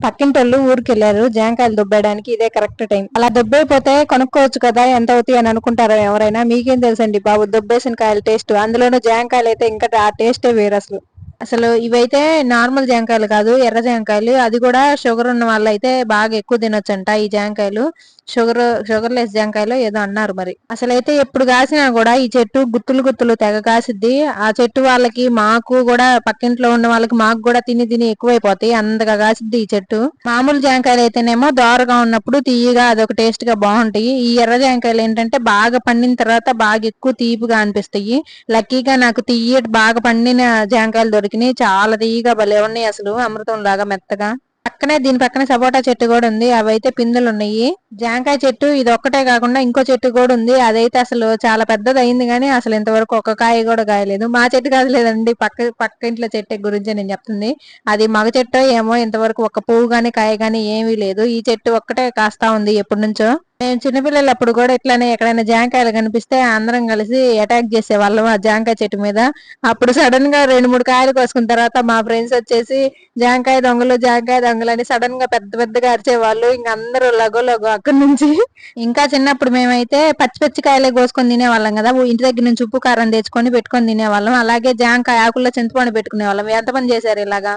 పక్కింటోళ్ళు ఊరికెళ్ళారు జాంకాయలు దుబ్బేయడానికి ఇదే correct time. అలా దుబ్బైపోతే కొనుక్కోవచ్చు కదా ఎంత అవుతాయి అని అనుకుంటారో ఎవరైనా? మీకేం తెలుసండి బాబు దుబ్బేసిన కాయల టేస్ట్? అందులోనూ జాంకాయలు అయితే ఇంకా ఆ టేస్టే వేరు అసలు అసలు ఇవైతే నార్మల్ జాంకాయలు కాదు ఎర్ర జాంకాయలు. అది కూడా షుగర్ ఉన్న వాళ్ళు అయితే బాగా ఎక్కువ తినొచ్చంట ఈ జాంకాయలు. షుగర్ షుగర్ లెస్ జాంకాయలు ఏదో అన్నారు మరి. అసలు అయితే ఎప్పుడు కాసినా కూడా ఈ చెట్టు గుత్తులు గుత్తులు తెగ కాసిద్ది. ఆ చెట్టు వాళ్ళకి మాకు కూడా పక్కింట్లో ఉన్న వాళ్ళకి మాకు కూడా తిని తిని ఎక్కువైపోతాయి. అంతగా కాసిద్ది ఈ చెట్టు. మామూలు జాంకాయలు అయితేనేమో దోరగా ఉన్నప్పుడు తీయగా అదొక టేస్ట్గా బాగుంటాయి. ఈ ఎర్ర జాంకాయలు ఏంటంటే బాగా పండిన తర్వాత బాగా ఎక్కువ తీపిగా అనిపిస్తాయి. లక్కీగా నాకు తీయ బాగా పండిన జాంకాయలు దొరికినాయి చాలా తీయగా భలే ఉన్నాయి అసలు అమృతం లాగా మెత్తగా. పక్కనే దీని పక్కనే సపోటా చెట్టు కూడా ఉంది. అవైతే పిందులు ఉన్నాయి. జాంకాయ చెట్టు ఇది ఒక్కటే కాకుండా ఇంకో చెట్టు కూడా ఉంది. అదైతే అసలు చాలా పెద్దది అయింది కానీ అసలు ఇంతవరకు ఒక కాయ కూడా కాయలేదు. మా చెట్టు కాదు లేదండి పక్క పక్క ఇంట్లో చెట్టు గురించి నేను చెప్తుంది. అది మగ చెట్టు ఏమో ఇంతవరకు ఒక పువ్వు కానీ కాయ కానీ ఏమీ లేదు. ఈ చెట్టు ఒక్కటే కాస్తా ఉంది ఎప్పటి నుంచో. మేము చిన్నపిల్లలు అప్పుడు కూడా ఇట్లానే ఎక్కడైనా జాంకాయలు కనిపిస్తే అందరం కలిసి అటాక్ చేసే వాళ్ళం ఆ జాంకాయ చెట్టు మీద. అప్పుడు సడన్గా రెండు మూడు కాయలు కోసుకున్న తర్వాత మా ఫ్రెండ్స్ వచ్చేసి జాంకాయ దొంగలు జాంకాయ దొంగలు అని సడన్గా పెద్ద పెద్దగా అరిచేవాళ్ళు. ఇంకా అందరూ లగో లగో అక్కడి నుంచి. ఇంకా చిన్నప్పుడు మేమైతే పచ్చి పచ్చి కాయలే కోసుకొని తినేవాళ్ళం కదా. ఇంటి దగ్గర నుంచి ఉప్పు కారం తెచ్చుకొని పెట్టుకొని తినేవాళ్ళం. అలాగే జాంకాయ ఆకుల్లో చింతపండు పెట్టుకునే వాళ్ళం ఎంతమంది చేశారు ఇలాగా?